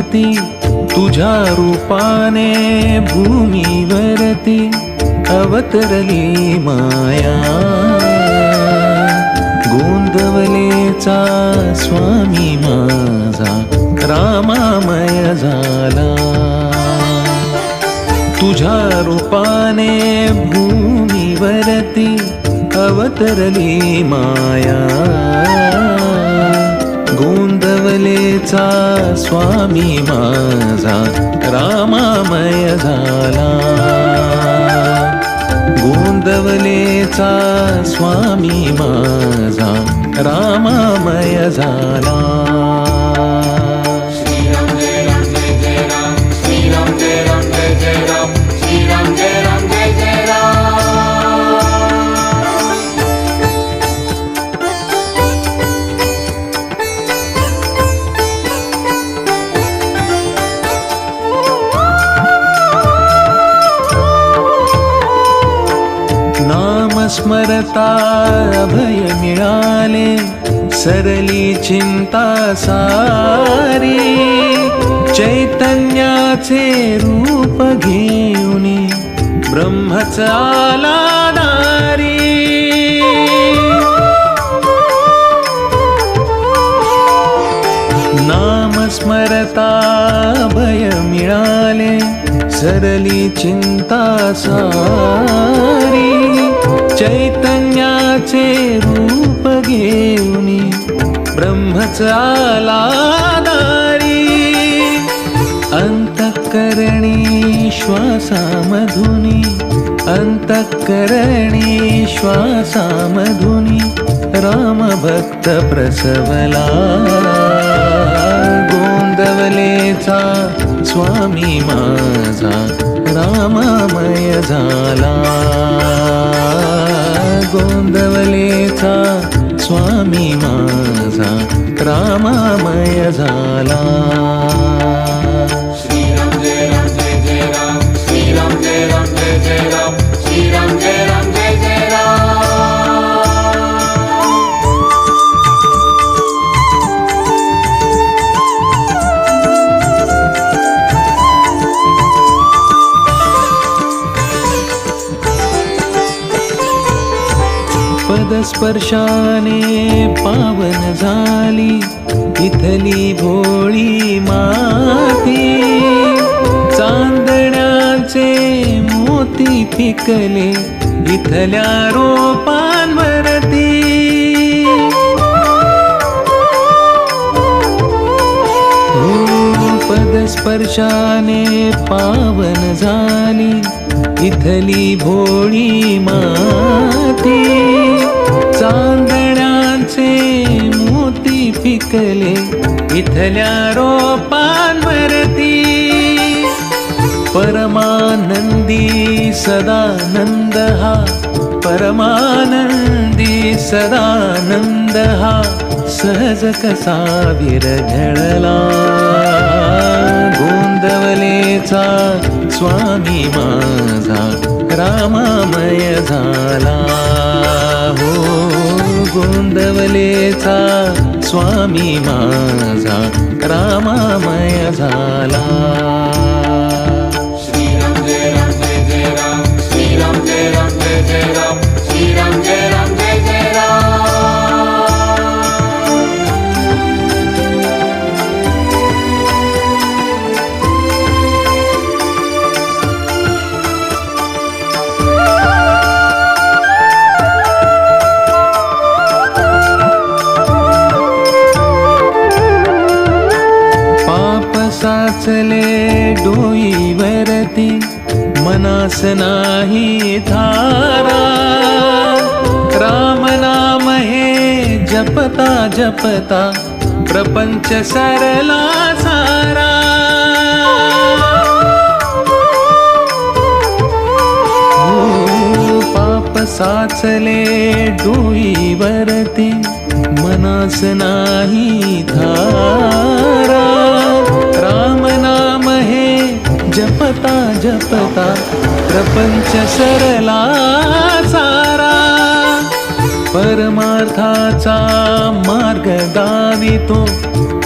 भूमीवरती तुझ्या रूपाने भूमीवरती अवतरली माया. गोंदवलेचा स्वामी माझा रामामय झाला. तुझ्या रूपाने भूमीवरती अवतरली माया. गोंदवलेचा स्वामी माझा रामामय झाला. गोंदवलेचा स्वामी माझा रामामय झाला. स्मरता अभय मिळाले सरली चिंता सारी. चैतन्याचे रूप घेऊन ब्रह्मच आला दारी नाम स्मरता भय मिळाले सरली चिंता सारी. चैतन्याचे रूप घेऊन ब्रह्मच आला दारी अंतकरणी श्वासामधुनी अंतःकरणी श्वासामधुनी रामभक्त प्रसवला. गोंदवलेचा स्वामी माझा रामामय झाला. गोंदवलेचा स्वामी माझा रामामय पदस्पर्शाने पावन झाली. इथली भोळी माती. चांदण्याचे मोती पिकले इथल्या रोपांवरती पदस्पर्शाने पावन झाली. इथली भोळी माती चांदण्याचे मोती पिकले इथल्या रोपांवरती. परमानंदी सदानंद हा परमानंदी सदानंद हा सहज कसा विरघळला गोंदवलेचा स्वामी माझा रामामय झाला. हो गोंदवलेचा स्वामी माझा रामा साचले डोईवरती मनास नाही थारा राम नाम हे जपता जपता प्रपंच सरला सारा. पाप साचले डोईवरती मनास नाही धारा. जपता प्रपंच सरला सारा. परमार्थाचा मार्ग दावितो.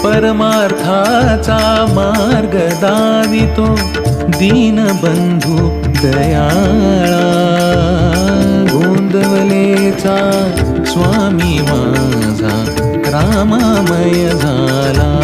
परमार्थाचा मार्ग दावितो. दीनबंधू दयाळा. गोंदवलेचा स्वामी माझा. रामामय झाला.